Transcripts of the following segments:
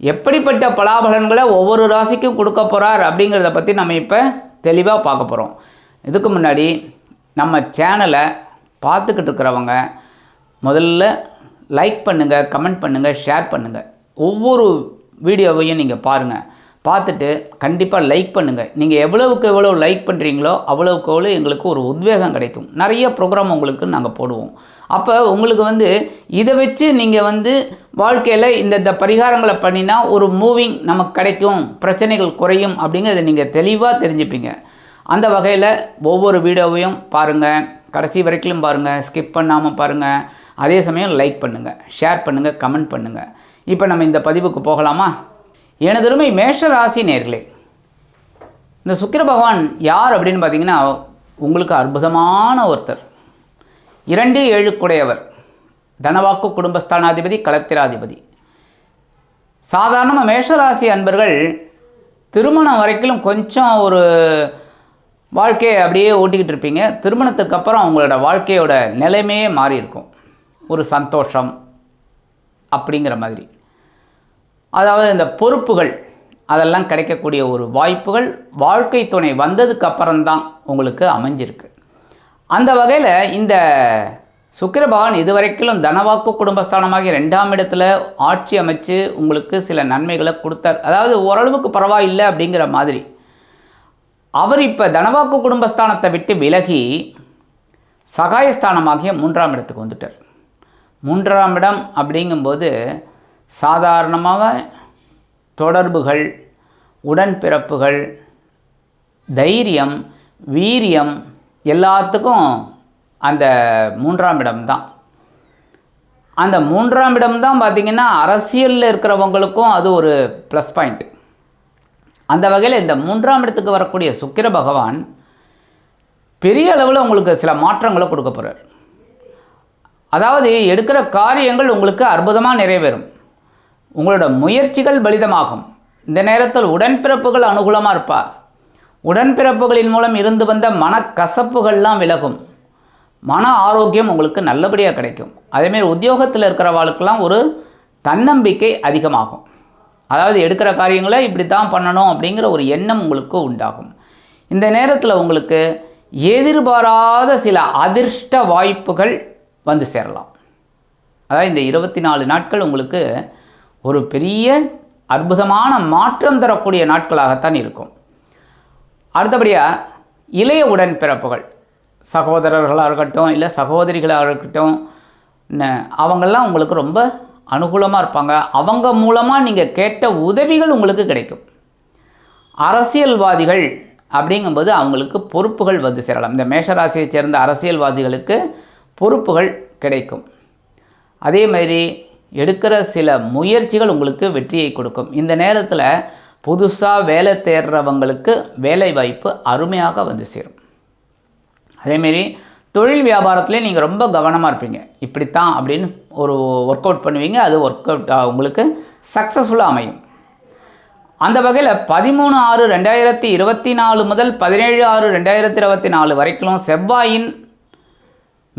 எப்படிப்பட்ட பலாபலன்களை ஒவ்வொரு ராசிக்கும் கொடுக்க போகிறார் அப்படிங்கிறத பற்றி நம்ம இப்போ தெளிவாக பார்க்க போகிறோம் இதுக்கு முன்னாடி நம்ம சேனலை பார்த்துக்கிட்டு இருக்கிறவங்க முதல்ல லைக் பண்ணுங்கள் கமெண்ட் பண்ணுங்கள் ஷேர் பண்ணுங்கள் ஒவ்வொரு வீடியோவையும் நீங்கள் பாருங்கள் பார்த்துட்டு கண்டிப்பாக லைக் பண்ணுங்கள் நீங்கள் எவ்வளவுக்கு எவ்வளோ லைக் பண்ணுறீங்களோ அவ்வளவுக்கு எவ்வளோ எங்களுக்கு ஒரு உத்வேகம் கிடைக்கும். நிறைய ப்ரோக்ராம் உங்களுக்கு நாங்கள் போடுவோம். அப்போ உங்களுக்கு வந்து இதை வச்சு நீங்கள் வந்து வாழ்க்கையில் இந்த இந்த பரிகாரங்களை பண்ணினா ஒரு மூவிங் நமக்கு கிடைக்கும். பிரச்சனைகள் குறையும் அப்படிங்கிறத நீங்கள் தெளிவாக தெரிஞ்சுப்பீங்க. அந்த வகையில் ஒவ்வொரு வீடியோவையும் பாருங்கள் கடைசி வரைக்கும் பாருங்கள் ஸ்கிப் பண்ணாமல் பாருங்கள் அதே சமயம் லைக் பண்ணுங்கள் ஷேர் பண்ணுங்கள் கமெண்ட் பண்ணுங்கள் இப்போ நம்ம இந்த பதிவுக்கு போகலாமா? எனதருமை மேஷ ராசி நேர்களே இந்த சுக்கிர பகவான் யார் அப்படின்னு பார்த்தீங்கன்னா உங்களுக்கு அற்புதமான ஒருத்தர். இரண்டு ஏழுக்குடையவர் தனவாக்கு குடும்பஸ்தானாதிபதி கலத்திராதிபதி. சாதாரணமாக மேஷராசி அன்பர்கள் திருமணம் வரைக்கும் கொஞ்சம் ஒரு வாழ்க்கையை அப்படியே ஓட்டிக்கிட்டு இருப்பீங்க. திருமணத்துக்கு அப்புறம் அவங்களோட வாழ்க்கையோட நிலைமையே மாறி இருக்கும் ஒரு சந்தோஷம் அப்படிங்கிற மாதிரி. அதாவது இந்த பொறுப்புகள் அதெல்லாம் கிடைக்கக்கூடிய ஒரு வாய்ப்புகள் வாழ்க்கை துணை வந்ததுக்கு அப்புறம்தான் உங்களுக்கு அமைஞ்சிருக்கு. அந்த வகையில் இந்த சுக்கிர பகவான் இதுவரைக்கும் தனவாக்கு குடும்பஸ்தானமாகி ரெண்டாம் இடத்துல ஆட்சி அமைச்சு உங்களுக்கு சில நன்மைகளை கொடுத்தார். அதாவது ஓரளவுக்கு பரவாயில்லை அப்படிங்கிற மாதிரி. அவர் இப்போ தனவாக்கு குடும்பஸ்தானத்தை விட்டு விலகி சகாயஸ்தானமாகிய மூன்றாம் இடத்துக்கு வந்துட்டார். மூன்றாம் இடம் அப்படிங்கும்போது சாதாரணமாக தொடர்புகள் உடன்பிறப்புகள் தைரியம் வீரியம் எல்லாத்துக்கும் அந்த மூன்றாம் இடம்தான் அந்த மூன்றாம் இடம் தான் பார்த்திங்கன்னா அரசியலில் இருக்கிறவங்களுக்கும் அது ஒரு ப்ளஸ் பாயிண்ட் அந்த வகையில் இந்த மூன்றாம் இடத்துக்கு வரக்கூடிய சுக்கிர பகவான் பெரிய அளவில் உங்களுக்கு சில மாற்றங்களை கொடுக்க போகிறார் அதாவது எடுக்கிற காரியங்கள் உங்களுக்கு அற்புதமாக நிறைவேறும். உங்களோட முயற்சிகள் பலிதமாகும். இந்த நேரத்தில் உடன்பிறப்புகள் அனுகூலமாக இருப்பா. உடன்பிறப்புகளின் மூலம் இருந்து வந்த மனக்கசப்புகள்லாம் விலகும். மன ஆரோக்கியம் உங்களுக்கு நல்லபடியாக கிடைக்கும். அதேமாரி உத்தியோகத்தில் இருக்கிறவாளுக்கெல்லாம் ஒரு தன்னம்பிக்கை அதிகமாகும். அதாவது எடுக்கிற காரியங்களை இப்படி தான் பண்ணணும் அப்படிங்கிற ஒரு எண்ணம் உங்களுக்கு உண்டாகும். இந்த நேரத்தில் உங்களுக்கு எதிர்பாராத சில அதிர்ஷ்ட வாய்ப்புகள் வந்து சேரலாம். அதாவது இந்த இருபத்தி நாலு நாட்கள் உங்களுக்கு ஒரு பெரிய அற்புதமான மாற்றம் தரக்கூடிய நாட்களாகத்தான் இருக்கும். அடுத்தபடியாக இளைய உடன்பிறப்புகள் சகோதரர்களாக இருக்கட்டும் இல்லை சகோதரிகளாக இருக்கட்டும் அவங்கெல்லாம் உங்களுக்கு ரொம்ப அனுகூலமாக இருப்பாங்க. அவங்க மூலமாக நீங்கள் கேட்ட உதவிகள் உங்களுக்கு கிடைக்கும். அரசியல்வாதிகள் அப்படிங்கும்போது அவங்களுக்கு பொறுப்புகள் வந்து சேரலாம். இந்த மேஷராசியைச் சேர்ந்த அரசியல்வாதிகளுக்கு பொறுப்புகள் கிடைக்கும். அதே மாதிரி எடுக்கிற சில முயற்சிகள் உங்களுக்கு வெற்றியை கொடுக்கும். இந்த நேரத்தில் புதுசாக வேலை தேடுறவங்களுக்கு வேலை வாய்ப்பு அருமையாக வந்து சேரும். அதேமாரி தொழில் வியாபாரத்துலேயே நீங்கள் ரொம்ப கவனமாக இருப்பீங்க. இப்படித்தான் அப்படின்னு ஒரு ஒர்க் அவுட் பண்ணுவீங்க. அது ஒர்க் அவுட் உங்களுக்கு சக்ஸஸ்ஃபுல்லாக அமையும். அந்த வகையில் பதிமூணு ஆறு ரெண்டாயிரத்தி இருபத்தி நாலு முதல் பதினேழு ஆறு ரெண்டாயிரத்தி இருபத்தி நாலு வரைக்கும் செவ்வாயின்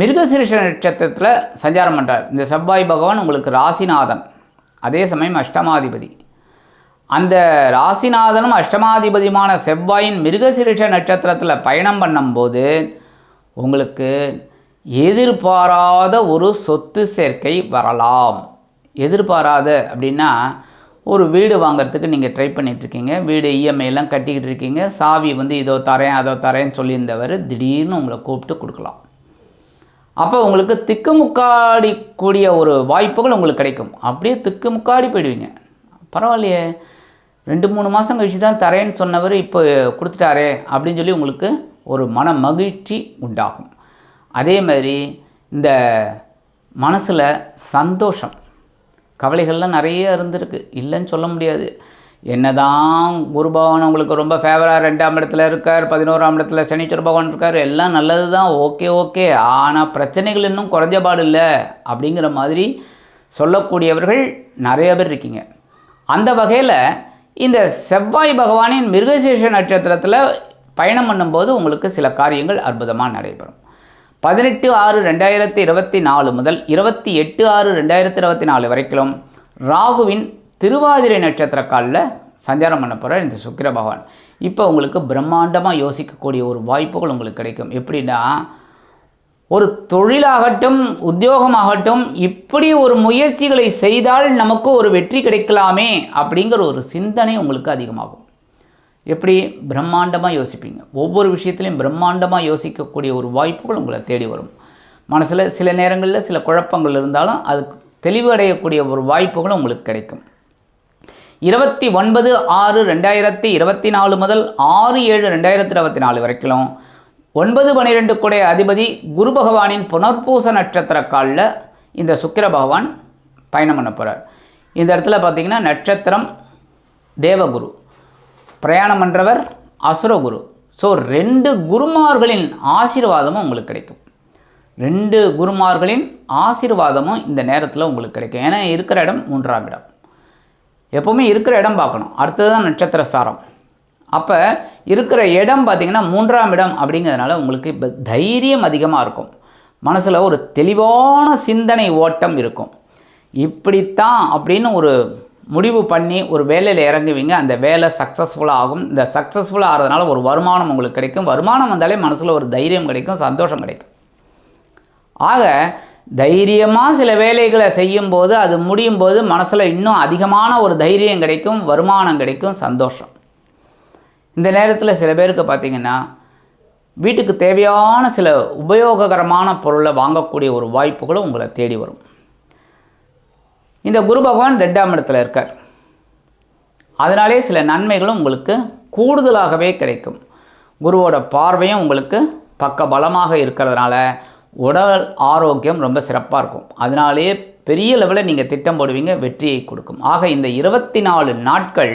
மிருகசிருஷ நட்சத்திரத்தில் சஞ்சாரம் பண்ணுறார் இந்த செவ்வாய் பகவான் உங்களுக்கு ராசிநாதன். அதே சமயம் அஷ்டமாதிபதி. அந்த ராசிநாதனும் அஷ்டமாதிபதியுமான செவ்வாயின் மிருகசிருஷ நட்சத்திரத்தில் பயணம் பண்ணும்போது உங்களுக்கு எதிர்பாராத ஒரு சொத்து சேர்க்கை வரலாம். எதிர்பாராத அப்படின்னா ஒரு வீடு வாங்குறதுக்கு நீங்கள் ட்ரை பண்ணிகிட்ருக்கீங்க வீடு இஎம்ஐலாம் கட்டிக்கிட்டு இருக்கீங்க. சாவி வந்து இதோ தரேன் அதோ தரேன்னு சொல்லியிருந்தவர் திடீர்னு உங்களை கூப்பிட்டு கொடுக்கலாம். அப்போ உங்களுக்கு திக்குமுக்காடி கூடிய ஒரு வாய்ப்புகள் உங்களுக்கு கிடைக்கும். அப்படியே திக்குமுக்காடி போயிடுவீங்க. பரவாயில்லையே. ரெண்டு மூணு மாதம் கழிச்சு தான் தரேன்னு சொன்னவர் இப்போ கொடுத்துட்டாரே அப்படின்னு சொல்லி உங்களுக்கு ஒரு மன மகிழ்ச்சி உண்டாகும். அதே மாதிரி இந்த மனசில் சந்தோஷம். கவலைகள்லாம் நிறைய இருந்திருக்கு. இல்லைன்னு சொல்ல முடியாது. என்னதான் குரு பகவான் உங்களுக்கு ரொம்ப ஃபேவராக ரெண்டாம் இடத்துல இருக்கார் பதினோராம் இடத்துல சனீஸ்வர பகவான் இருக்கார் எல்லாம் நல்லது தான் ஓகே ஓகே ஆனால் பிரச்சனைகள் இன்னும் குறைஞ்சபாடு இல்லை அப்படிங்கிற மாதிரி சொல்லக்கூடியவர்கள் நிறைய பேர் இருக்கீங்க. அந்த வகையில் இந்த செவ்வாய் பகவானின் மிருகசேஷ நட்சத்திரத்தில் பயணம் பண்ணும்போது உங்களுக்கு சில காரியங்கள் அற்புதமாக நடைபெறும். பதினெட்டு ஆறு ரெண்டாயிரத்தி இருபத்தி நாலு முதல் இருபத்தி எட்டு ஆறு ரெண்டாயிரத்தி இருபத்தி நாலு வரைக்கும் ராகுவின் திருவாதிரை நட்சத்திர காலில் சஞ்சாரம் பண்ண போகிறார் இந்த சுக்கிர பகவான். இப்போ உங்களுக்கு பிரம்மாண்டமாக யோசிக்கக்கூடிய ஒரு வாய்ப்புகள் உங்களுக்கு கிடைக்கும். எப்படின்னா ஒரு தொழிலாகட்டும் உத்தியோகமாகட்டும் இப்படி ஒரு முயற்சிகளை செய்தால் நமக்கு ஒரு வெற்றி கிடைக்கலாமே அப்படிங்கிற ஒரு சிந்தனை உங்களுக்கு அதிகமாகும். எப்படி? பிரம்மாண்டமாக யோசிப்பீங்க. ஒவ்வொரு விஷயத்துலையும் பிரம்மாண்டமாக யோசிக்கக்கூடிய ஒரு வாய்ப்புகள் உங்களை தேடி வரும். மனசில் சில நேரங்களில் சில குழப்பங்கள் இருந்தாலும் அது தெளிவடையக்கூடிய ஒரு வாய்ப்புகளும் உங்களுக்கு கிடைக்கும். இருபத்தி ஒன்பது ஆறு ரெண்டாயிரத்தி இருபத்தி நாலு முதல் ஆறு ஏழு ரெண்டாயிரத்தி இருபத்தி நாலு வரைக்கும் ஒன்பது பன்னிரெண்டு கூடைய அதிபதி குரு பகவானின் புனர்பூச நட்சத்திர காலில் இந்த சுக்கிர பகவான் பயணம் பண்ண போகிறார் இந்த இடத்துல பார்த்தீங்கன்னா நட்சத்திரம் தேவகுரு பிரயாணம் பண்ணுறவர் அசுரகுரு. ஸோ ரெண்டு குருமார்களின் ஆசீர்வாதமும் உங்களுக்கு கிடைக்கும். ரெண்டு குருமார்களின் ஆசீர்வாதமும் இந்த நேரத்தில் உங்களுக்கு கிடைக்கும். ஏன்னா இருக்கிற இடம் மூன்றாம் இடம். எப்போவுமே இருக்கிற இடம் பார்க்கணும். அடுத்தது தான் நட்சத்திர சாரம். அப்போ இருக்கிற இடம் பார்த்திங்கன்னா மூன்றாம் இடம் அப்படிங்கிறதுனால உங்களுக்கு இப்போ தைரியம் அதிகமாக இருக்கும். மனசில் ஒரு தெளிவான சிந்தனை ஓட்டம் இருக்கும். இப்படித்தான் அப்படின்னு ஒரு முடிவு பண்ணி ஒரு வேலையில் இறங்குவீங்க. அந்த வேலை சக்ஸஸ்ஃபுல்லாக ஆகும். இந்த சக்ஸஸ்ஃபுல்லாக ஆகிறதுனால ஒரு வருமானம் உங்களுக்கு கிடைக்கும். வருமானம் வந்தாலே மனசில் ஒரு தைரியம் கிடைக்கும். சந்தோஷம் கிடைக்கும். ஆக தைரியமாக சில வேலைகளை செய்யும்போது அது முடியும் போது மனசில் இன்னும் அதிகமான ஒரு தைரியம் கிடைக்கும் வருமானம் கிடைக்கும் சந்தோஷம். இந்த நேரத்தில் சில பேருக்கு பார்த்திங்கன்னா வீட்டுக்கு தேவையான சில உபயோககரமான பொருளை வாங்கக்கூடிய ஒரு வாய்ப்புகளும் உங்களை தேடி வரும். இந்த குரு பகவான் ரெண்டாம் இடத்துல இருக்கார். அதனாலே சில நன்மைகளும் உங்களுக்கு கூடுதலாகவே கிடைக்கும். குருவோட பார்வையும் உங்களுக்கு பக்க பலமாக இருக்கிறதுனால உடல் ஆரோக்கியம் ரொம்ப சிறப்பாக இருக்கும். அதனாலேயே பெரிய லெவலில் நீங்கள் திட்டம் போடுவீங்க வெற்றியை கொடுக்கும். ஆக இந்த இருபத்தி நாலு நாட்கள்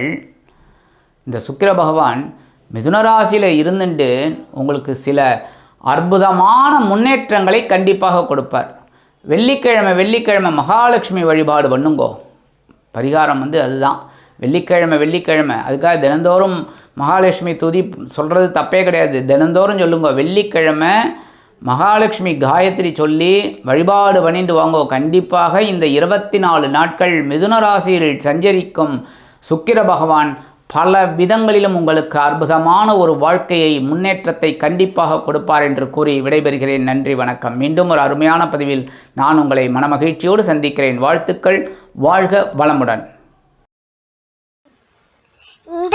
இந்த சுக்கிர பகவான் மிதுனராசியில் இருந்துட்டு உங்களுக்கு சில அற்புதமான முன்னேற்றங்களை கண்டிப்பாக கொடுப்பார். வெள்ளிக்கிழமை வெள்ளிக்கிழமை மகாலட்சுமி வழிபாடு பண்ணுங்கோ. பரிகாரம் வந்து அதுதான். வெள்ளிக்கிழமை வெள்ளிக்கிழமை. அதுக்காக தினந்தோறும் மகாலட்சுமி துதி சொல்கிறது தப்பே கிடையாது. தினந்தோறும் சொல்லுங்க. வெள்ளிக்கிழமை மகாலட்சுமி காயத்ரி சொல்லி வழிபாடு பண்ணிட்டு வாங்கோ. கண்டிப்பாக இந்த இருபத்தி நாலு நாட்கள் மிதுன ராசியில் சஞ்சரிக்கும் சுக்கிர பகவான் பல விதங்களிலும் உங்களுக்கு அற்புதமான ஒரு வாழ்க்கையை முன்னேற்றத்தை கண்டிப்பாக கொடுப்பார் என்று கூறி விடைபெறுகிறேன். நன்றி வணக்கம். மீண்டும் ஒரு அருமையான பதிவில் நான் உங்களை மனமகிழ்ச்சியோடு சந்திக்கிறேன். வாழ்த்துக்கள். வாழ்க வளமுடன்.